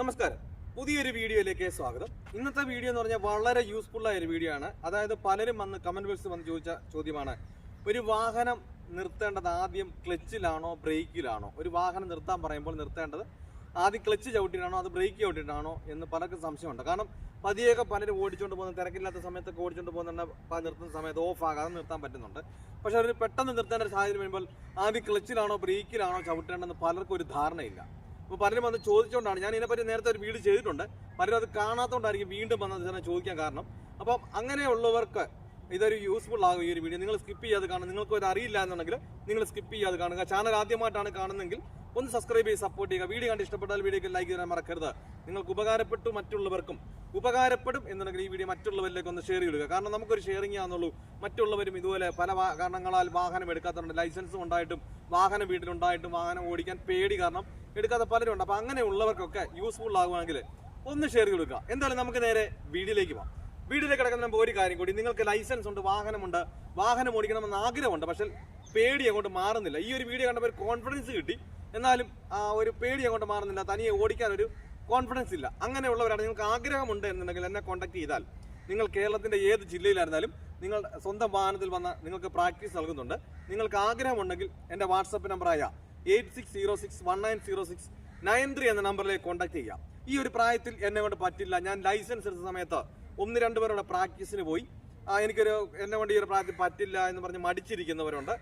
നമസ്കാരം. പുതിയൊരു വീഡിയോയിലേക്ക് സ്വാഗതം. ഇന്നത്തെ വീഡിയോ എന്ന് പറഞ്ഞാൽ വളരെ യൂസ്ഫുൾ ആയ ഒരു വീഡിയോ ആണ്. അതായത് പലരും വന്ന് കമന്റ് ബോക്സിൽ വന്ന് ചോദിച്ച ചോദ്യമാണ് ഒരു വാഹനം നിർത്തേണ്ടത് ആദ്യം ക്ലച്ചിലാണോ ബ്രേക്കിലാണോ ഒരു വാഹനം നിർത്താൻ പറയുമ്പോൾ നിർത്തേണ്ടത് ആദ്യം ക്ലച്ച് ചവിട്ടിയിട്ടാണോ അത് ബ്രേക്ക് ചവിട്ടിയിട്ടാണോ എന്ന് പലർക്കും സംശയമുണ്ട്. കാരണം പതിയൊക്കെ പലരും ഓടിച്ചുകൊണ്ട് പോകുന്ന തിരക്കില്ലാത്ത സമയത്തൊക്കെ ഓടിച്ചുകൊണ്ട് പോകുന്നുണ്ട് നിർത്തുന്ന സമയത്ത് ഓഫ് ആകാതെ നിർത്താൻ പറ്റുന്നുണ്ട്. പക്ഷെ അവർ പെട്ടെന്ന് നിർത്തേണ്ട ഒരു സാഹചര്യം വരുമ്പോൾ ആദ്യം ക്ലച്ചിലാണോ ബ്രേക്കിലാണോ ചവിട്ടേണ്ടതെന്ന് പലർക്കും ഒരു ധാരണയില്ല. അപ്പോൾ പലരും വന്ന് ചോദിച്ചുകൊണ്ടാണ് ഞാൻ ഇതിനെപ്പറ്റി നേരത്തെ ഒരു വീട് ചെയ്തിട്ടുണ്ട്. പലരും അത് കാണാത്തതുകൊണ്ടായിരിക്കും വീണ്ടും വന്നത് ഇതിനെ ചോദിക്കാൻ കാരണം. അപ്പം അങ്ങനെയുള്ളവർക്ക് ഇതൊരു യൂസ്ഫുൾ ആകും ഈ ഒരു വീഡിയോ. നിങ്ങൾ സ്കിപ്പ് ചെയ്യാതെ കാണുക നിങ്ങൾക്ക് ഒരു അറിയില്ല എന്നുണ്ടെങ്കിൽ നിങ്ങൾ സ്കിപ്പ് ചെയ്യാതെ കാണുക. ചാനൽ ആദ്യമായിട്ടാണ് കാണുന്നതെങ്കിൽ ഒന്ന് സബ്സ്ക്രൈബ് ചെയ്ത് സപ്പോർട്ട് ചെയ്യുക. വീഡിയോ കണ്ട് ഇഷ്ടപ്പെട്ടാൽ വീഡിയോക്ക് ലൈക്ക് ചെയ്യാൻ മറക്കരുത്. നിങ്ങൾക്ക് ഉപകാരപ്പെട്ടു മറ്റുള്ളവർക്കും ഉപകാരപ്പെടും എന്നുണ്ടെങ്കിൽ ഈ വീഡിയോ മറ്റുള്ളവരിലേക്ക് ഒന്ന് ഷെയർ ചെയ്യുക കാരണം നമുക്കൊരു ഷെയറിംഗ് ആണെന്നുള്ളൂ. മറ്റുള്ളവരും ഇതുപോലെ പല കാരണങ്ങളാൽ വാഹനം എടുക്കാത്തതുണ്ട് ലൈസൻസും ഉണ്ടായിട്ടും വാഹനം വീട്ടിലുണ്ടായിട്ടും വാഹനം ഓടിക്കാൻ പേടി കാരണം എടുക്കാത്ത പലരും ഉണ്ട് അപ്പൊ അങ്ങനെയുള്ളവർക്കൊക്കെ യൂസ്ഫുൾ ആകുവാണെങ്കിൽ ഒന്ന് ഷെയർ കൊടുക്കുക. എന്തായാലും നമുക്ക് നേരെ വീഡിയോയിലേക്ക് പോകാം. വീഡിയോയിലേക്ക് കിടക്കുന്ന നമുക്ക് ഒരു കാര്യം കൂടി. നിങ്ങൾക്ക് ലൈസൻസ് ഉണ്ട് വാഹനമുണ്ട്. വാഹനം ഓടിക്കണമെന്ന് ആഗ്രഹമുണ്ട്. പക്ഷെ പേടി അങ്ങോട്ട് മാറുന്നില്ല. ഈ ഒരു വീഡിയോ കണ്ടപ്പോൾ ഒരു കോൺഫിഡൻസ് കിട്ടി. എന്നാലും ആ ഒരു പേടി അങ്ങോട്ട് മാറുന്നില്ല. തനിയെ ഓടിക്കാൻ ഒരു കോൺഫിഡൻസ് ഇല്ല. അങ്ങനെയുള്ളവരാണ് നിങ്ങൾക്ക് ആഗ്രഹമുണ്ട് എന്നുണ്ടെങ്കിൽ എന്നെ കോൺടാക്ട് ചെയ്താൽ നിങ്ങൾ കേരളത്തിന്റെ ഏത് ജില്ലയിലായിരുന്നാലും നിങ്ങൾ സ്വന്തം വാഹനത്തിൽ വന്ന നിങ്ങൾക്ക് പ്രാക്ടീസ് നൽകുന്നുണ്ട്. നിങ്ങൾക്ക് ആഗ്രഹമുണ്ടെങ്കിൽ എന്റെ വാട്സപ്പ് നമ്പറായ eight six zero six one nine zero six nine three എന്ന നമ്പറിലേക്ക് കോൺടാക്ട് ചെയ്യാം. ഈ ഒരു പ്രായത്തിൽ എന്നെ കൊണ്ട് പറ്റില്ല. ഞാൻ ലൈസൻസ് എടുത്ത സമയത്ത് ഒന്ന് രണ്ട് പേരുടെ പ്രാക്ടീസിന് പോയി. എനിക്കൊരു എന്നെ കൊണ്ട് ഈ ഒരു പ്രായത്തിൽ പറ്റില്ല എന്ന് പറഞ്ഞ് മടിച്ചിരിക്കുന്നവരുണ്ട്.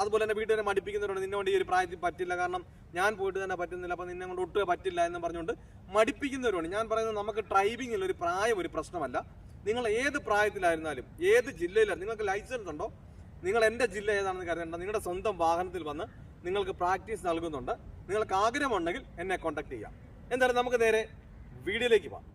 അതുപോലെ തന്നെ വീട്ടുകാരെ മടിപ്പിക്കുന്നവരുണ്ട്. നിന്നെ കൊണ്ട് ഈ ഒരു പ്രായത്തിൽ പറ്റില്ല. കാരണം ഞാൻ പോയിട്ട് തന്നെ പറ്റുന്നില്ല. അപ്പം നിന്നെ കൊണ്ട് ഒട്ടും പറ്റില്ല എന്ന് പറഞ്ഞുകൊണ്ട് മടിപ്പിക്കുന്നവരുണ്ട്. ഞാൻ പറയുന്നത് നമുക്ക് ഡ്രൈവിംഗിൽ ഒരു പ്രായം ഒരു പ്രശ്നമല്ല. നിങ്ങൾ ഏത് പ്രായത്തിലായിരുന്നാലും ഏത് ജില്ലയിലാണ് നിങ്ങൾക്ക് ലൈസൻസ് ഉണ്ടോ? നിങ്ങൾ എന്റെ ജില്ല ഏതാണെന്ന് കരുതേണ്ട. നിങ്ങളുടെ സ്വന്തം വാഹനത്തിൽ വന്ന് നിങ്ങൾക്ക് പ്രാക്ടീസ് നൽകുന്നുണ്ട്. നിങ്ങൾക്ക് ആഗ്രഹമുണ്ടെങ്കിൽ എന്നെ കോൺടാക്ട് ചെയ്യാം. എന്തായാലും നമുക്ക് നേരെ വീഡിയോയിലേക്ക് പോകാം.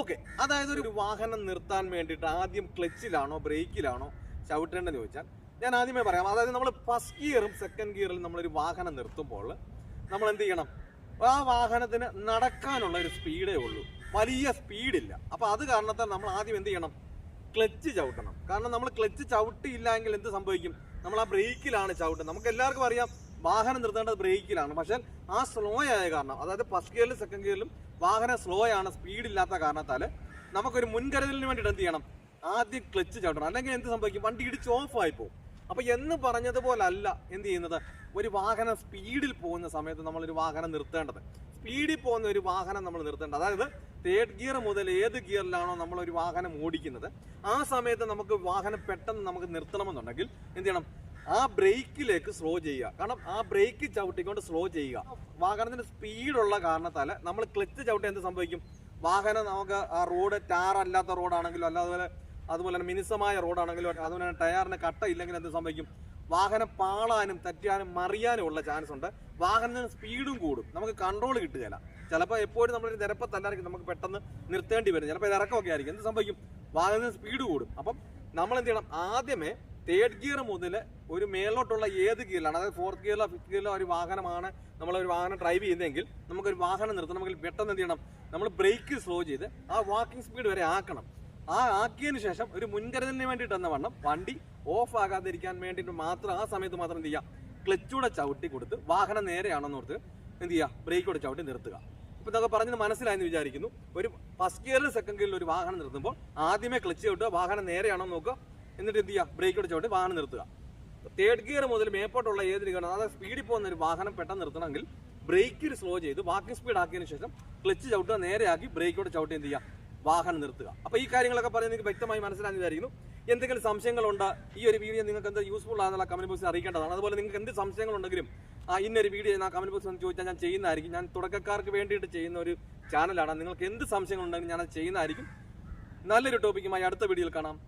ഓക്കെ അതായത് ഒരു വാഹനം നിർത്താൻ വേണ്ടിയിട്ട് ആദ്യം ക്ലച്ചിലാണോ ബ്രേക്കിലാണോ ചവിട്ടേണ്ടതെന്ന് ചോദിച്ചാൽ ഞാൻ ആദ്യമേ പറയാം. അതായത് നമ്മൾ ഫസ്റ്റ് ഗിയറും സെക്കൻഡ് ഗിയറിലും നമ്മളൊരു വാഹനം നിർത്തുമ്പോൾ നമ്മൾ എന്ത് ചെയ്യണം? ആ വാഹനത്തിന് നടക്കാനുള്ള ഒരു സ്പീഡേ ഉള്ളൂ. വലിയ സ്പീഡില്ല അപ്പോൾ അത് കാരണത്താൽ നമ്മൾ ആദ്യം എന്ത് ചെയ്യണം? ക്ലച്ച് ചവിട്ടണം. കാരണം നമ്മൾ ക്ലച്ച് ചവിട്ടിയില്ല എങ്കിൽ എന്ത് സംഭവിക്കും? നമ്മൾ ആ ബ്രേക്കിലാണ് ചവിട്ടുന്നത്. നമുക്ക് എല്ലാവർക്കും അറിയാം വാഹനം നിർത്തേണ്ടത് ബ്രേക്കിലാണ്. പക്ഷേ ആ സ്ലോ ആയ കാരണം അതായത് ഫസ്റ്റ് ഗിയറിലും സെക്കൻഡ് ഗിയറിലും വാഹനം സ്ലോ ആണ് സ്പീഡ് ഇല്ലാത്ത കാരണത്താൽ നമുക്കൊരു മുൻകരുതലിന് വേണ്ടിയിട്ട് എന്ത് ചെയ്യണം? ആദ്യം ക്ലച്ച് ചവിട്ടണം. അല്ലെങ്കിൽ എന്ത് സംഭവിക്കും? വണ്ടി ഇടിച്ച് ഓഫ് ആയി പോകും. അപ്പൊ എന്ന് പറഞ്ഞതുപോലല്ല എന്ത് ചെയ്യുന്നത്? ഒരു വാഹനം സ്പീഡിൽ പോകുന്ന സമയത്ത് നമ്മളൊരു വാഹനം നിർത്തേണ്ടത്. സ്പീഡിൽ പോകുന്ന ഒരു വാഹനം നമ്മൾ നിർത്തേണ്ടത് അതായത് തേർഡ് ഗിയർ മുതൽ ഏത് ഗിയറിലാണോ നമ്മൾ ഒരു വാഹനം ഓടിക്കുന്നത്. ആ സമയത്ത് നമുക്ക് വാഹനം പെട്ടെന്ന് നമുക്ക് നിർത്തണമെന്നുണ്ടെങ്കിൽ എന്ത് ചെയ്യണം? ആ ബ്രേക്കിലേക്ക് സ്ലോ ചെയ്യുക. കാരണം ആ ബ്രേക്ക് ചവിട്ടിക്കൊണ്ട് സ്ലോ ചെയ്യുക. വാഹനത്തിന് സ്പീഡുള്ള കാരണത്താൽ നമ്മൾ ക്ലച്ച് ചവിട്ടി എന്ത് സംഭവിക്കും? വാഹനം നമുക്ക് ആ റോഡ് ടാർ അല്ലാത്ത റോഡാണെങ്കിലും അല്ലാതെ അതുപോലെ തന്നെ മിനുസമായ റോഡാണെങ്കിലും അതുപോലെ തന്നെ ടയറിന് കട്ട ഇല്ലെങ്കിൽ എന്ത് സംഭവിക്കും? വാഹനം പാളാനും തെറ്റാനും മറിയാനും ഉള്ള ചാൻസ് ഉണ്ട്. വാഹനത്തിന് സ്പീഡും കൂടും. നമുക്ക് കൺട്രോൾ കിട്ടുകയില്ല. ചിലപ്പോൾ എപ്പോഴും നമ്മളൊരു നിരപ്പത്തല്ലായിരിക്കും. നമുക്ക് പെട്ടെന്ന് നിർത്തേണ്ടി വരും. ചിലപ്പോൾ ഇറക്കമൊക്കെ ആയിരിക്കും. എന്ത് സംഭവിക്കും? വാഹനത്തിന് സ്പീഡ് കൂടും. അപ്പം നമ്മൾ എന്ത് ചെയ്യണം? ആദ്യമേ തേർഡ് ഗിയർ മുതൽ ഒരു മേലോട്ടുള്ള ഏത് ഗിയറിലാണ് അതായത് ഫോർത്ത് ഗിയറിലോ ഫിഫ്ത് ഗിയറിലോ ഒരു വാഹനമാണ് നമ്മൾ ഒരു വാഹനം ഡ്രൈവ് ചെയ്യുന്നതെങ്കിൽ നമുക്കൊരു വാഹനം നിർത്തണമെങ്കിൽ പെട്ടെന്ന് എന്ത് ചെയ്യണം? നമ്മൾ ബ്രേക്ക് സ്ലോ ചെയ്ത് ആ വാക്കിംഗ് സ്പീഡ് വരെ ആക്കണം. ആ ആക്കിയതിന് ശേഷം ഒരു മുൻകരുതലിന് വേണ്ടിയിട്ട് എന്ന വണ്ണം വണ്ടി ഓഫ് ആകാതിരിക്കാൻ വേണ്ടിയിട്ട് മാത്രം ആ സമയത്ത് മാത്രം എന്ത് ചെയ്യുക? ക്ലച്ചൂടെ ചവിട്ടി കൊടുത്ത് വാഹനം നേരെയാണെന്ന് ഓർത്ത് എന്ത് ചെയ്യുക? ബ്രേക്കോടെ ചവിട്ടി നിർത്തുക. ഇപ്പം ഇതൊക്കെ പറഞ്ഞത് മനസ്സിലായെന്ന് വിചാരിക്കുന്നു. ഒരു ഫസ്റ്റ് ഗിയറിൽ സെക്കൻഡ് ഗിയറിൽ ഒരു വാഹനം നിർത്തുമ്പോൾ ആദ്യമേ ക്ലച്ച് ചവിട്ടുക വാഹനം നേരെയാണോ നോക്കുക. എന്നിട്ട് എന്ത് ചെയ്യുക? ബ്രേക്കോടെ ചവിട്ടി വാഹനം നിർത്തുക. തേർഡ് ഗിയർ മുതൽ മേപ്പോട്ടുള്ള ഏതൊരു ഗിയർ അതായത് സ്പീഡിൽ പോകുന്ന ഒരു വാഹനം പെട്ടെന്ന് നിർത്തണമെങ്കിൽ ബ്രേക്കിൽ സ്ലോ ചെയ്ത് വാക്കിംഗ് സ്പീഡ് ആക്കിയതിനു ശേഷം ക്ലച്ച് ചവിട്ടുക നേരെയാക്കി ബ്രേക്കോടെ ചവിട്ടി എന്ത് ചെയ്യുക? വാഹനം നിർത്തുക. അപ്പൊ ഈ കാര്യങ്ങളൊക്കെ പറഞ്ഞ് നിങ്ങൾക്ക് വ്യക്തമായി മനസ്സിലാക്കി വിചാരിക്കുന്നു എന്തെങ്കിലും സംശയങ്ങളുണ്ട് ഈ ഒരു വീഡിയോ നിങ്ങൾക്ക് എന്ത് യൂസ്ഫുൾ ആണെന്നുള്ള കമന്റ് ബോക്സിൽ അറിയിക്കേണ്ടതാണ്. അതുപോലെ നിങ്ങൾക്ക് എന്ത് സംശയങ്ങളുണ്ടെങ്കിലും ആ ഇന്നൊരു വീഡിയോ ആ കമന്റ് ബോക്സിൽ ചോദിച്ചാൽ ഞാൻ ചെയ്യുന്നതായിരിക്കും. ഞാൻ തുടക്കക്കാർക്ക് വേണ്ടിയിട്ട് ചെയ്യുന്ന ഒരു ചാനലാണ് നിങ്ങൾക്ക് എന്ത് സംശയങ്ങളുണ്ടെങ്കിലും ഞാൻ അത് ചെയ്യുന്നതായിരിക്കും. നല്ലൊരു ടോപ്പിക്കുമായി അടുത്ത വീഡിയോയിൽ കാണാം.